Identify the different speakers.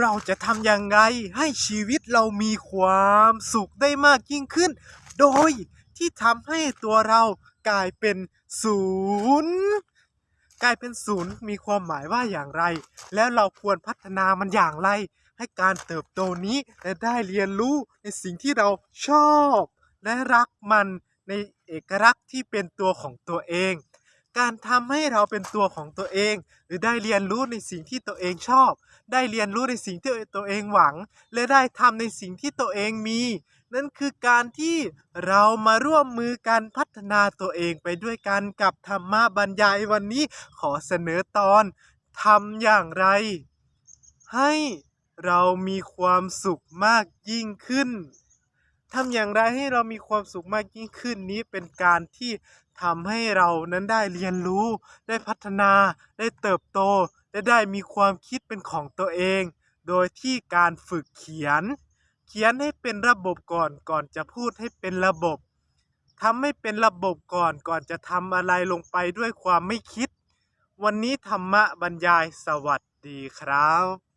Speaker 1: เราจะทำอยังไงให้ชีวิตเรามีความสุขได้มากยิ่งขึ้น โดยที่ทำให้ตัวเรากลายเป็นศูนย์กลายเป็นศูนย์มีความหมายว่าอย่างไร แล้วเราควรพัฒนามันอย่างไร ให้การเติบโตนี้และได้เรียนรู้ในสิ่งที่เราชอบ และรักมันในเอกลักษณ์ที่เป็นตัวของตัวเอง การทำให้เราเป็นตัวของตัวเอง หรือได้เรียนรู้ในสิ่งที่ตัวเองชอบ ได้เรียนรู้ในสิ่งที่ตัวเองหวัง และได้ทำในสิ่งที่ตัวเองมี นั่นคือการที่เรามาร่วมมือกันพัฒนาตัวเองไปด้วยกันกับธรรมะบรรยายวันนี้ขอเสนอตอนทำอย่างไร ให้เรามีความสุขมากยิ่งขึ้น ทำอย่างไรให้เรามีความสุขมากยิ่งขึ้นนี้เป็นการที่ทำให้เรานั้นได้เรียนรู้ ได้พัฒนา ได้เติบโต และได้มีความคิดเป็นของตัวเอง โดยที่การฝึกเขียน เขียนให้เป็นระบบก่อนก่อนจะพูดให้เป็นระบบทำให้เป็นระบบก่อนก่อนจะทำอะไรลงไปด้วยความไม่คิด วันนี้ธรรมะบรรยายสวัสดีครับ